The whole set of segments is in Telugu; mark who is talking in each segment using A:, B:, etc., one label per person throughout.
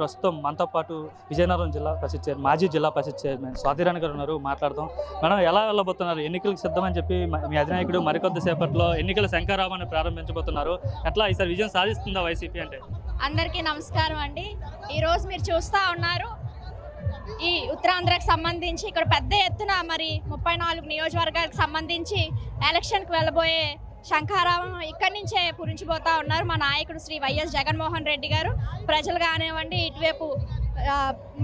A: ప్రస్తుతం మనతో పాటు విజయనగరం జిల్లా పరిషత్ చైర్మన్ మాజీ జిల్లా పరిషత్ చైర్మన్ స్వాతిరాణి గారు ఉన్నారు మాట్లాడదాం. మేడం ఎలా వెళ్ళబోతున్నారు? ఎన్నికలకు సిద్ధమని చెప్పి మీ అధినాయకుడు మరికొద్దిసేపట్లో ఎన్నికల శంకారామాన్ని ప్రారంభించబోతున్నారు. ఎట్లా ఈసారి విజయం సాధిస్తుందా వైసీపీ అంటే?
B: అందరికీ నమస్కారం అండి. ఈరోజు మీరు చూస్తూ ఉన్నారు. ఈ ఉత్తరాంధ్రకు సంబంధించి ఇక్కడ పెద్ద ఎత్తున మరి ముప్పై నాలుగు నియోజకవర్గాలకు సంబంధించి ఎలక్షన్కి వెళ్ళబోయే శంఖారావం ఇక్కడి నుంచే పురించిపోతా ఉన్నారు మా నాయకుడు శ్రీ వైఎస్ జగన్మోహన్ రెడ్డి గారు. ప్రజలు కానివ్వండి ఇటువైపు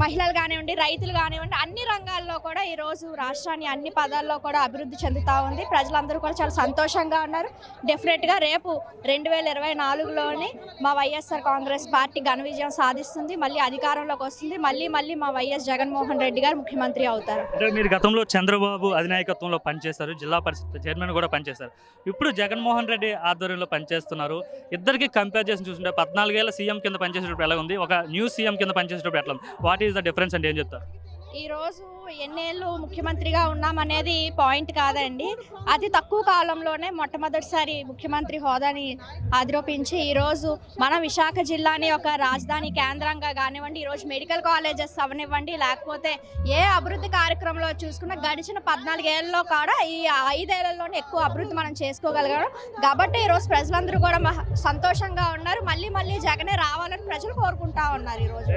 B: మహిళలు కానివ్వండి రైతులు కానివ్వండి అన్ని రంగాల్లో కూడా ఈరోజు రాష్ట్రాన్ని అన్ని పదాల్లో కూడా అభివృద్ధి చెందుతూ ఉంది. ప్రజలందరూ కూడా చాలా సంతోషంగా ఉన్నారు. డెఫినెట్గా రేపు రెండు వేల ఇరవై నాలుగులోని మా వైఎస్ఆర్ కాంగ్రెస్ పార్టీ ఘన విజయం సాధిస్తుంది. మళ్ళీ అధికారంలోకి వస్తుంది. మళ్ళీ మళ్ళీ మా వైఎస్ జగన్మోహన్ రెడ్డి గారు ముఖ్యమంత్రి అవుతారు.
A: అంటే మీరు గతంలో చంద్రబాబు అధినాయకత్వంలో పనిచేశారు. జిల్లా పరిషత్ చైర్మన్ కూడా పనిచేశారు. ఇప్పుడు జగన్మోహన్ రెడ్డి ఆధ్వర్యంలో పనిచేస్తున్నారు. ఇద్దరికి కంపేర్ చేసి చూసుకుంటే పద్నాలుగేళ్ళ సీఎం కింద పనిచేసేటప్పుడు ఎలా ఉంది ఒక న్యూ సీఎం కింద పనిచేసేటప్పుడు ఎట్లా వాట్ ఈస్ ద డిఫరెన్స్ అంటే ఏం చెప్తారు?
B: ఈరోజు ఎన్నేళ్ళు ముఖ్యమంత్రిగా ఉన్నామనేది పాయింట్ కాదండి. అతి తక్కువ కాలంలోనే మొట్టమొదటిసారి ముఖ్యమంత్రి హోదాని ఆరోపించి ఈరోజు మన విశాఖ జిల్లాని ఒక రాజధాని కేంద్రంగా కానివ్వండి ఈరోజు మెడికల్ కాలేజెస్ అవనివ్వండి లేకపోతే ఏ అభివృద్ధి కార్యక్రమంలో చూసుకున్నా గడిచిన పద్నాలుగేళ్ళలో కూడా ఈ ఐదేళ్ళలోనే ఎక్కువ అభివృద్ధి మనం చేసుకోగలిగాం కాబట్టి ఈరోజు ప్రజలందరూ కూడా మహా- సంతోషంగా ఉన్నారు. మళ్ళీ మళ్ళీ జగనే రావాలని ప్రజలు కోరుకుంటా ఉన్నారు ఈరోజు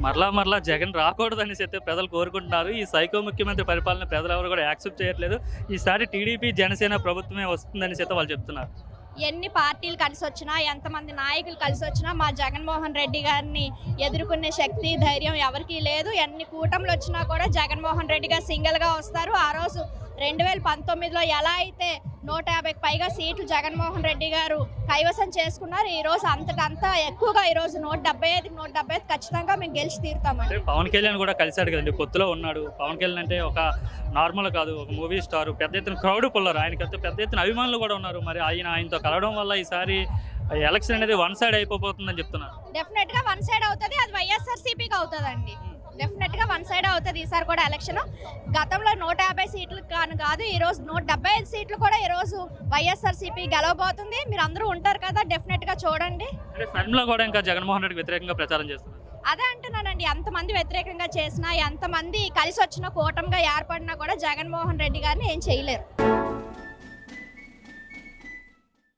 A: మరలా మరలా జగన్ రాకూడదు అనేసి ప్రజలు కోరుకుంటున్నారు. ఈ సైకో ముఖ్యమంత్రి పరిపాలన ప్రజలు ఎవరు కూడా యాక్సెప్ట్ చేయట్లేదు. ఈసారి టీడీపీ జనసేన ప్రభుత్వమే వస్తుందని చేత వాళ్ళు చెప్తున్నారు.
B: ఎన్ని పార్టీలు కలిసి వచ్చినా ఎంతమంది నాయకులు కలిసి వచ్చినా మా జగన్మోహన్ రెడ్డి గారిని ఎదుర్కొనే శక్తి ధైర్యం ఎవరికీ లేదు. ఎన్ని కూటములు వచ్చినా కూడా జగన్మోహన్ రెడ్డి గారు సింగిల్గా వస్తారు. ఆ రోజు రెండు వేల పంతొమ్మిదిలో ఎలా అయితే నూట యాభైకి పైగా సీట్లు జగన్మోహన్ రెడ్డి గారు కైవసం చేసుకున్నారు. ఈ రోజు అంతటంతా ఎక్కువగా ఈ రోజు నూట డెబ్బై ఐదుకి నూట డెబ్బై ఐదు ఖచ్చితంగా మేము గెలిచి తీరుతామండి.
A: పవన్ కళ్యాణ్ కూడా కలిశాడు కదండి పొత్తులో ఉన్నాడు. పవన్ కళ్యాణ్ అంటే ఒక నార్మల్ కాదు ఒక మూవీ స్టార్ పెద్ద ఎత్తున క్రౌడ్ పుల్లరు. ఆయనకి అయితే పెద్ద ఎత్తున అభిమానులు కూడా ఉన్నారు. మరి ఆయన ఆయనతో కలవడం వల్ల ఈసారి ఎలక్షన్ అనేది వన్ సైడ్ అయిపోతుందని చెప్తున్నారు.
B: డెఫినెట్గా వన్ సైడ్ అవుతుంది. అది వైఎస్ఆర్సీపీకి అవుతుందండి. డెఫినెట్గా వన్ సైడ్ అవుతుంది ఈసారి కూడా ఎలక్షన్. గతంలో నూట యాభై సీట్లు కాను కాదు ఈ రోజు నూట డెబ్బై ఐదు సీట్లు కూడా ఈ రోజు వైఎస్ఆర్సీపీ గెలవబోతుంది. మీరు అందరూ ఉంటారు కదా డెఫినెట్గా చూడండి
A: కూడా ఇంకా జగన్మోహన్ రెడ్డికి వ్యతిరేకంగా ప్రచారం చేస్తున్నారు.
B: అదే అంటున్నానండి ఎంతమంది వ్యతిరేకంగా చేసినా ఎంతమంది కలిసి వచ్చిన కూటమిగా ఏర్పడినా కూడా జగన్మోహన్ రెడ్డి గారిని ఏం చేయలేరు.